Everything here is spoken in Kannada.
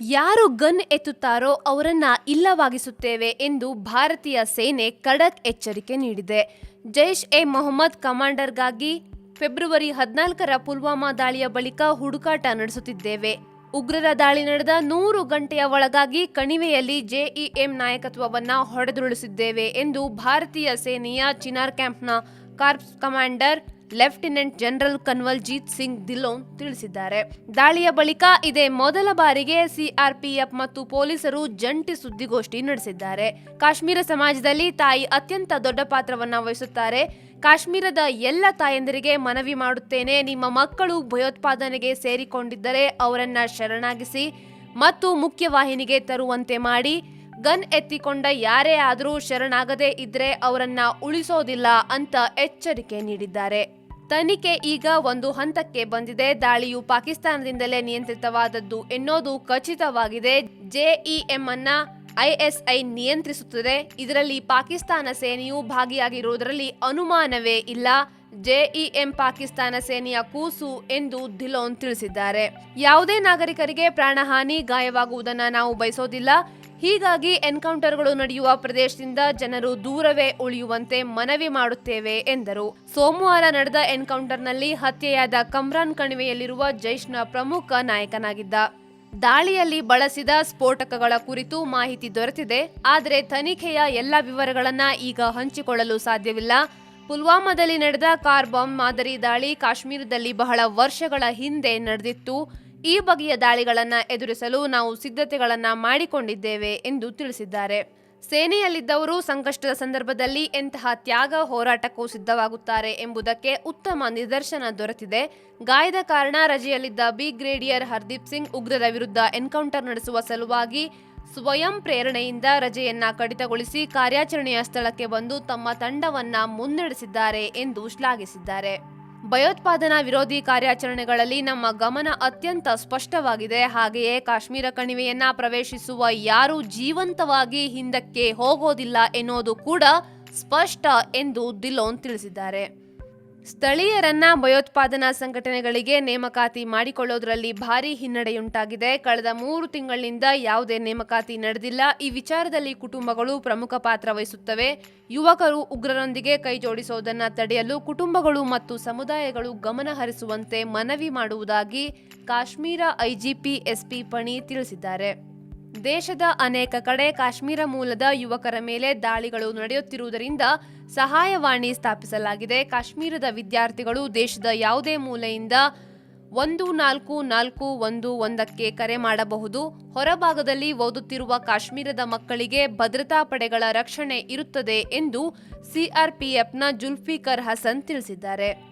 ಯಾರು ಗನ್ ಎತ್ತುತ್ತಾರೋ ಅವರನ್ನ ಇಲ್ಲವಾಗಿಸುತ್ತೇವೆ ಎಂದು ಭಾರತೀಯ ಸೇನೆ ಖಡಕ್ ಎಚ್ಚರಿಕೆ ನೀಡಿದೆ. ಜೈಷ್ ಎ ಮೊಹಮ್ಮದ್ ಕಮಾಂಡರ್ಗಾಗಿ ಫೆಬ್ರವರಿ ಹದಿನಾಲ್ಕರ ಪುಲ್ವಾಮಾ ದಾಳಿಯ ಬಳಿಕ ಹುಡುಕಾಟ ನಡೆಸುತ್ತಿದ್ದೇವೆ. ಉಗ್ರರ ದಾಳಿ ನಡೆದ ನೂರು ಗಂಟೆಯ ಒಳಗಾಗಿ ಕಣಿವೆಯಲ್ಲಿ ಜೆಇಎಂ ನಾಯಕತ್ವವನ್ನು ಹೊಡೆದುರುಳಿಸಿದ್ದೇವೆ ಎಂದು ಭಾರತೀಯ ಸೇನೆಯ Chinar ಕ್ಯಾಂಪ್ನ corps commander lieutenant general Kanwaljeet Singh Dhillon ತಿಳಿಸಿದ್ದಾರೆ. ದಾಳಿಯ ಬಳಿಕ ಇದೇ ಮೊದಲ ಬಾರಿಗೆ ಸಿಆರ್ಪಿಎಫ್ ಮತ್ತು ಪೊಲೀಸರು ಜಂಟಿ ಸುದ್ದಿಗೋಷ್ಠಿ ನಡೆಸಿದ್ದಾರೆ. ಕಾಶ್ಮೀರ ಸಮಾಜದಲ್ಲಿ ತಾಯಿ ಅತ್ಯಂತ ದೊಡ್ಡ ಪಾತ್ರವನ್ನ ವಹಿಸುತ್ತಾರೆ. ಕಾಶ್ಮೀರದ ಎಲ್ಲ ತಾಯಂದಿರಿಗೆ ಮನವಿ ಮಾಡುತ್ತೇನೆ. ನಿಮ್ಮ ಮಕ್ಕಳು ಭಯೋತ್ಪಾದನೆಗೆ ಸೇರಿಕೊಂಡಿದ್ದರೆ ಅವರನ್ನ ಶರಣಾಗಿಸಿ ಮತ್ತು ಮುಖ್ಯವಾಹಿನಿಗೆ ತರುವಂತೆ ಮಾಡಿ. ಗನ್ ಎತ್ತಿಕೊಂಡ ಯಾರೇ ಆದರೂ ಶರಣಾಗದೇ ಇದ್ರೆ ಅವರನ್ನ ಉಳಿಸೋದಿಲ್ಲ ಅಂತ ಎಚ್ಚರಿಕೆ ನೀಡಿದ್ದಾರೆ. ತನಿಖೆ ಈಗ ಒಂದು ಹಂತಕ್ಕೆ ಬಂದಿದೆ. ದಾಳಿಯು ಪಾಕಿಸ್ತಾನದಿಂದಲೇ ನಿಯಂತ್ರಿತವಾದದ್ದು ಎನ್ನೋದು ಖಚಿತವಾಗಿದೆ. ಜೆಇಎಂ ಅನ್ನ ಐಎಸ್ಐ ನಿಯಂತ್ರಿಸುತ್ತದೆ. ಇದರಲ್ಲಿ ಪಾಕಿಸ್ತಾನ ಸೇನೆಯು ಭಾಗಿಯಾಗಿರುವುದರಲ್ಲಿ ಅನುಮಾನವೇ ಇಲ್ಲ. ಜೆಇಎಂ ಪಾಕಿಸ್ತಾನ ಸೇನೆಯ ಕೂಸು ಎಂದು ಧಿಲೋನ್ ತಿಳಿಸಿದ್ದಾರೆ. ಯಾವುದೇ ನಾಗರಿಕರಿಗೆ ಪ್ರಾಣಹಾನಿ ಗಾಯವಾಗುವುದನ್ನು ನಾವು ಬಯಸೋದಿಲ್ಲ. ಹೀಗಾಗಿ ಎನ್ಕೌಂಟರ್ಗಳು ನಡೆಯುವ ಪ್ರದೇಶದಿಂದ ಜನರು ದೂರವೇ ಉಳಿಯುವಂತೆ ಮನವಿ ಮಾಡುತ್ತೇವೆ ಎಂದರು. ಸೋಮವಾರ ನಡೆದ ಎನ್ಕೌಂಟರ್ನಲ್ಲಿ ಹತ್ಯೆಯಾದ ಕಮ್ರಾನ್ ಕಣಿವೆಯಲ್ಲಿರುವ ಜೈಷ್ನ ಪ್ರಮುಖ ನಾಯಕನಾಗಿದ್ದ. ದಾಳಿಯಲ್ಲಿ ಬಳಸಿದ ಸ್ಫೋಟಕಗಳ ಕುರಿತು ಮಾಹಿತಿ ದೊರೆತಿದೆ. ಆದರೆ ತನಿಖೆಯ ಎಲ್ಲ ವಿವರಗಳನ್ನ ಈಗ ಹಂಚಿಕೊಳ್ಳಲು ಸಾಧ್ಯವಿಲ್ಲ. ಪುಲ್ವಾಮಾದಲ್ಲಿ ನಡೆದ ಕಾರ್ ಬಾಂಬ್ ಮಾದರಿ ದಾಳಿ ಕಾಶ್ಮೀರದಲ್ಲಿ ಬಹಳ ವರ್ಷಗಳ ಹಿಂದೆ ನಡೆದಿತ್ತು. ಈ ಬಗೆಯ ದಾಳಿಗಳನ್ನು ಎದುರಿಸಲು ನಾವು ಸಿದ್ಧತೆಗಳನ್ನು ಮಾಡಿಕೊಂಡಿದ್ದೇವೆ ಎಂದು ತಿಳಿಸಿದ್ದಾರೆ. ಸೇನೆಯಲ್ಲಿದ್ದವರು ಸಂಕಷ್ಟದ ಸಂದರ್ಭದಲ್ಲಿ ಎಂತಹ ತ್ಯಾಗ ಹೋರಾಟಕ್ಕೂ ಸಿದ್ಧವಾಗುತ್ತಾರೆ ಎಂಬುದಕ್ಕೆ ಉತ್ತಮ ನಿದರ್ಶನ ದೊರೆತಿದೆ. ಗಾಯದ ಕಾರಣ ರಜೆಯಲ್ಲಿದ್ದ ಬಿ ಗ್ರೇಡಿಯರ್ ಹರ್ದೀಪ್ ಸಿಂಗ್ ಉಗ್ರರ ವಿರುದ್ಧ ಎನ್ಕೌಂಟರ್ ನಡೆಸುವ ಸಲುವಾಗಿ ಸ್ವಯಂ ಪ್ರೇರಣೆಯಿಂದ ರಜೆಯನ್ನ ಕಡಿತಗೊಳಿಸಿ ಕಾರ್ಯಾಚರಣೆಯ ಸ್ಥಳಕ್ಕೆ ಬಂದು ತಮ್ಮ ತಂಡವನ್ನ ಮುನ್ನಡೆಸಿದ್ದಾರೆ ಎಂದು ಶ್ಲಾಘಿಸಿದ್ದಾರೆ. ಭಯೋತ್ಪಾದನಾ ವಿರೋಧಿ ಕಾರ್ಯಾಚರಣೆಗಳಲ್ಲಿ ನಮ್ಮ ಗಮನ ಅತ್ಯಂತ ಸ್ಪಷ್ಟವಾಗಿದೆ. ಹಾಗೆಯೇ ಕಾಶ್ಮೀರ ಕಣಿವೆಯನ್ನ ಪ್ರವೇಶಿಸುವ ಯಾರೂ ಜೀವಂತವಾಗಿ ಹಿಂದಕ್ಕೆ ಹೋಗೋದಿಲ್ಲ ಎನ್ನುವುದು ಕೂಡ ಸ್ಪಷ್ಟ ಎಂದು ದಿಲೋನ್ ತಿಳಿಸಿದ್ದಾರೆ. ಸ್ಥಳೀಯರನ್ನ ಭಯೋತ್ಪಾದನಾ ಸಂಘಟನೆಗಳಿಗೆ ನೇಮಕಾತಿ ಮಾಡಿಕೊಳ್ಳೋದ್ರಲ್ಲಿ ಭಾರಿ ಹಿನ್ನಡೆಯುಂಟಾಗಿದೆ. ಕಳೆದ ಮೂರು ತಿಂಗಳಿನಿಂದ ಯಾವುದೇ ನೇಮಕಾತಿ ನಡೆದಿಲ್ಲ. ಈ ವಿಚಾರದಲ್ಲಿ ಕುಟುಂಬಗಳು ಪ್ರಮುಖ ಪಾತ್ರ ವಹಿಸುತ್ತವೆ. ಯುವಕರು ಉಗ್ರರೊಂದಿಗೆ ಕೈ ಜೋಡಿಸೋದನ್ನ ತಡೆಯಲು ಕುಟುಂಬಗಳು ಮತ್ತು ಸಮುದಾಯಗಳು ಗಮನ ಹರಿಸುವಂತೆ ಮನವಿ ಮಾಡುವುದಾಗಿ ಕಾಶ್ಮೀರ ಐಜಿಪಿ ಎಸ್ಪಿ ಪಣಿ ತಿಳಿಸಿದ್ದಾರೆ. ದೇಶದ ಅನೇಕ ಕಡೆ ಕಾಶ್ಮೀರ ಮೂಲದ ಯುವಕರ ಮೇಲೆ ದಾಳಿಗಳು ನಡೆಯುತ್ತಿರುವುದರಿಂದ ಸಹಾಯವಾಣಿ ಸ್ಥಾಪಿಸಲಾಗಿದೆ. ಕಾಶ್ಮೀರದ ವಿದ್ಯಾರ್ಥಿಗಳು ದೇಶದ ಯಾವುದೇ ಮೂಲೆಯಿಂದ ಒಂದು ನಾಲ್ಕು ನಾಲ್ಕು ಒಂದು ಒಂದಕ್ಕೆ ಕರೆ ಮಾಡಬಹುದು. ಹೊರಭಾಗದಲ್ಲಿ ಓದುತ್ತಿರುವ ಕಾಶ್ಮೀರದ ಮಕ್ಕಳಿಗೆ ಭದ್ರತಾ ಪಡೆಗಳ ರಕ್ಷಣೆ ಇರುತ್ತದೆ ಎಂದು ಸಿಆರ್ಪಿಎಫ್ನ ಜುಲ್ಫಿಕರ್ ಹಸನ್ ತಿಳಿಸಿದ್ದಾರೆ.